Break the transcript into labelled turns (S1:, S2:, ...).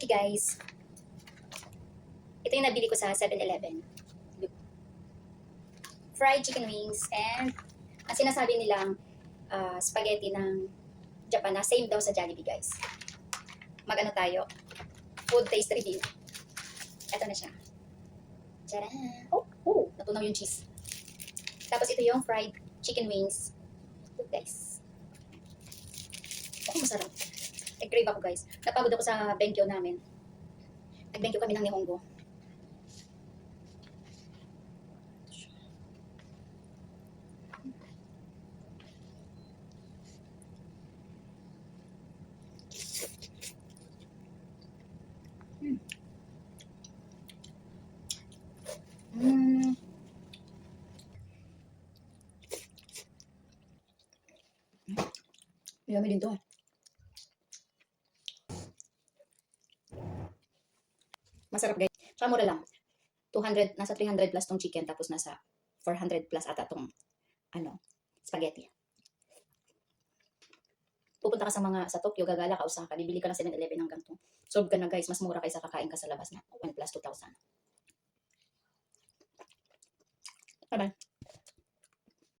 S1: Okay guys. Ito yung nabili ko sa 7-Eleven. Look. Fried chicken wings and ang sinasabi nilang ah, spaghetti ng Japan na same daw sa Jollibee guys. Magano tayo? Food taste review. Ito na siya. Tcharan! Oh, oh, natunaw yung cheese. Tapos ito yung fried chicken wings. Look guys. Oh, masarap. Nag-crave ako guys. Napagod ako sa benkyo namin. Nag-benkyo kami ng Nihongo. Mm. Yummy din to. Masarap guys. Tsaka mura lang. 200, nasa 300 plus tong chicken tapos nasa 400 plus ata tong ano, spaghetti. Pupunta ka sa mga sa Tokyo, gagala ka, Osaka, bibili ka ng 7-Eleven ng ganito. Solve ka na guys, mas mura kaysa kakain ka sa labas na 1 plus 2,000. Bye-bye.